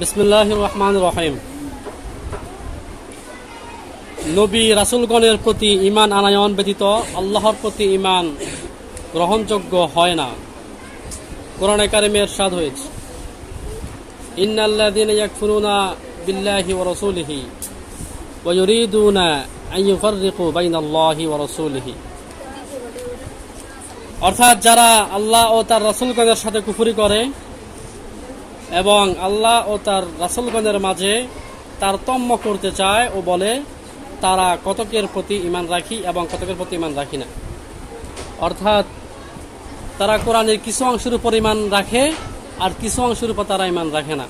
বিসমুল্লাহ রহমান রহিম নবী রাসুলগণের প্রতি ইমান আনায়ন ব্যতীত আল্লাহর প্রতি ইমান গ্রহণযোগ্য হয় না। কোরআনে কারিমের সাদ হয়েছে। ইন্নাল্লাযীনা ইয়াকফুরুনা বিল্লাহি ওয়া রাসূলিহি ওয়া ইউরিদুনা আন ইউফাররিকু বাইনাল্লাহি ওয়া রাসূলিহি। অর্থাৎ যারা আল্লাহ ও তার রাসূলগণের সাথে কুফরি করে এবং আল্লাহ ও তার রাসুলগণের মাঝে তারতম্য করতে চায় ও বলে, তারা কতকের প্রতি ইমান রাখি এবং কতকের প্রতি ইমান রাখি না। অর্থাৎ, তারা কোরআনের কিছু অংশের উপর ইমান রাখে আর কিছু অংশের উপর তারা ইমান রাখে না।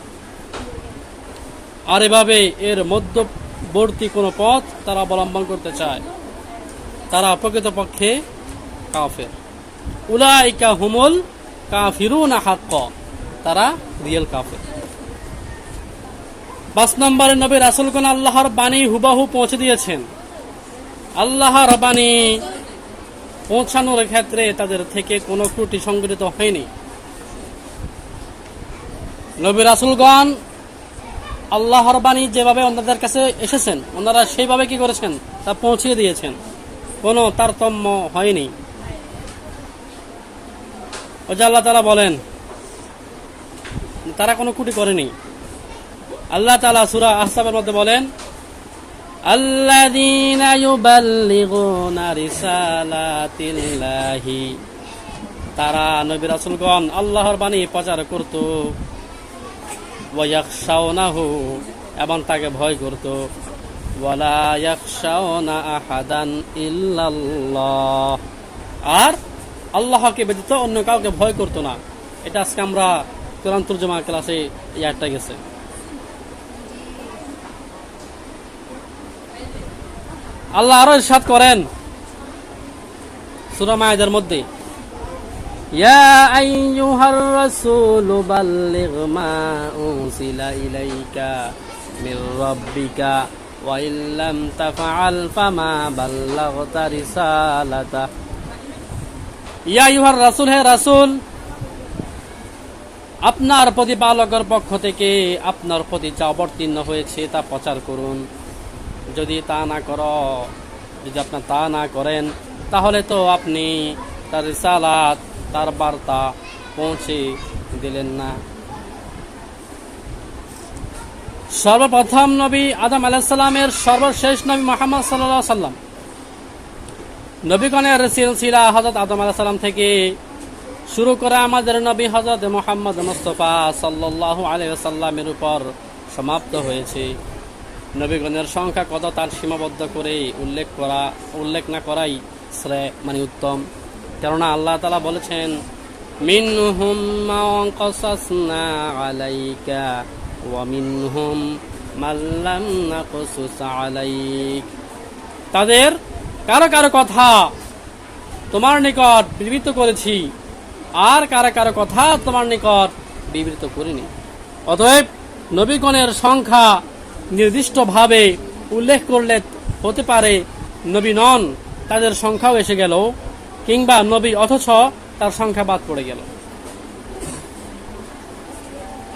আর এভাবে এর মধ্যবর্তী কোনো পথ তারা অবলম্বন করতে চায়। তারা প্রকৃতপক্ষে কাফের। উলাইকা হুমুল কাফিরুনা হাক্ক। তারা রিয়েল কাফের। পাঁচ নম্বরে নবী রাসুলগণ আল্লাহর বাণী হুবাহু পৌঁছে দিয়েছেন। আল্লাহর বাণী পৌঁছানোর ক্ষেত্রে তাদের থেকে কোনো ত্রুটি সংগঠিত হয়নি। নবী রাসুলগণ আল্লাহর বাণী যেভাবে ওনাদের কাছে এসেছেন ওনারা সেইভাবে কি করেছেন? তা পৌঁছে দিয়েছেন। কোনো তারতম্য হয়নি। ও যে আল্লাহ তালা বলেন তারা কোনো কুটি করেনি আল্লাহ তালা সুরা আহসাবের মধ্যে বলেন الذين يبلغون رسالات الله তারা নবী রাসূলগণ আল্লাহর বাণী প্রচার করত ওয়ায়াখশাওনাহু এবং তাকে ভয় করত ওয়ালা ইয়াখশাওনা আহাদান ইল্লাল্লাহ আর আল্লাহকে ব্যতীত অন্য কাউকে ভয় করতো না এটা আজকে আমরা কোরআন তর্জমা ক্লাসে আটটা গেছে। আল্লাহ আরও ইরশাদ করেন সূরা মধ্যে। ইয়া ইলাইকা মির রাব্বিকা, ওয়া ইল্লাম তাফআল ফামা ইয়া আইয়ুহার রাসূল, হে রাসূল আপনার প্রতিপালকের পক্ষ থেকে আপনার প্রতি যা অবতীর্ণ হয়েছে তা প্রচার করুন। যদি তা না কর, যদি আপনার তা না করেন, তাহলে তো আপনি তার রিসালাত, তার বার্তা পৌঁছে দিলেন না। সর্বপ্রথম নবী আদম আলাইসাল্লামের সর্বশেষ নবী মোহাম্মদ সাল্লাহ সাল্লাম নবীগণের সিলসিলা হজরত আদম আলাইসাল্লাম থেকে শুরু করে আমাদের নবী হজরত মোহাম্মদ মুস্তফা সাল্লাহ আলাইসাল্লামের উপর সমাপ্ত হয়েছে। নবীগণের সংখ্যা কত তার সীমাবদ্ধ করে উল্লেখ করা, উল্লেখ না করাই শ্রেয় মানে উত্তম। কেননা আল্লাহ তালা বলেছেন মাল্লাম আলাইক। তাদের কারও কারও কথা তোমার নিকট বিবৃত করেছি। আর কারও কারও কথা তোমার নিকট বিবৃত করিনি। অতএব নবীগণের সংখ্যা নির্দিষ্টভাবে উল্লেখ করলে হতে পারে নবী নন তাদের সংখ্যাও এসে গেল, কিংবা নবী অথচ তার সংখ্যা বাদ পড়ে গেল।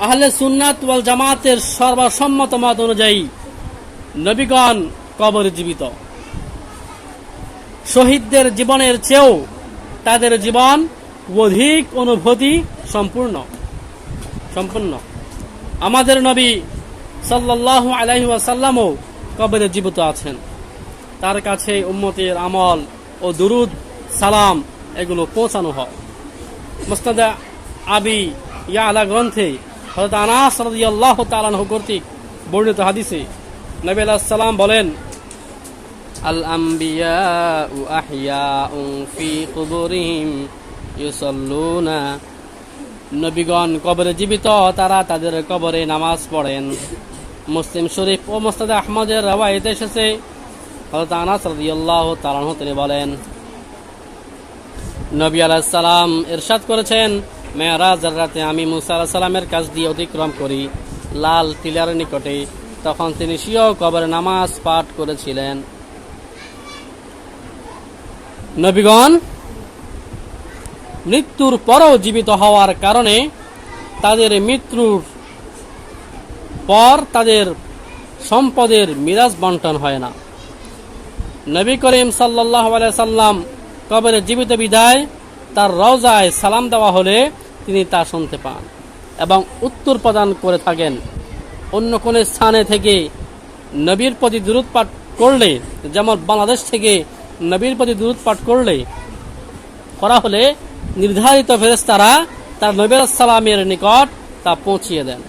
আহলে সুন্নাত ওয়াল জামাতের সর্বসম্মত মত অনুযায়ী নবীগণ কবর জীবিত। শহীদদের জীবনের চেয়েও তাদের জীবন অধিক অনুভূতি সম্পূর্ণ সম্পূর্ণ। আমাদের নবী সাল্লাহ আলাইহি ওয়াসাল্লামও কবরে জীবিত আছেন। তার কাছে উম্মতের আমল ও দুরুদ, সালাম এগুলো পৌঁছানো হয়। মুস্তাদা আবি ইয়া আলা গ্রন্থে হযরত আনাস রাদিয়াল্লাহু তাআলা কর্তৃক বর্ণিত হাদিসে নবী আলাইহিস সালাম বলেন আল আম্বিয়া আহিয়াউন ফি ইউসাল্লুনা। নবীগণ কবরে জীবিত, তারা তাদের কবরে নামাজ পড়েন। মুসলিম শরীফ ও মোস্তাদ আহমদের রওয়ায়তে এসেছে। হযরত আনাস রাদিয়াল্লাহু তাআলা আনহু তিনি বলেন, নবী আলাইহিস সালাম ইরশাদ করেছেন মেয়ারাজের রাতে আমি মুসা আলাইহিস সালামের কাছ দিয়ে অতিক্রম করি, লাল টিলার নিকটে। তখন তিনি স্বীয় কবরে নামাজ পাঠ করেছিলেন। নবীগণ মৃত্যুর পরও জীবিত হওয়ার কারণে তাদের মৃত্যুর পর তাদের সম্পদের মিরাজ বন্টন হয় না। নবী করিম সাল্লাহ সাল্লাম কবরে জীবিত বিদায় তার রওজায় সালাম দেওয়া হলে তিনি তা শুনতে পান এবং উত্তর প্রদান করে থাকেন। অন্য কোন স্থানে থেকে নবীর প্রতি দূরত করলে, যেমন বাংলাদেশ থেকে নবীর প্রতি দূরত করলে করা হলে নির্ধারিত ফেরেস্তারা তার নবীর সালামের নিকট তা পৌঁছিয়ে দেন।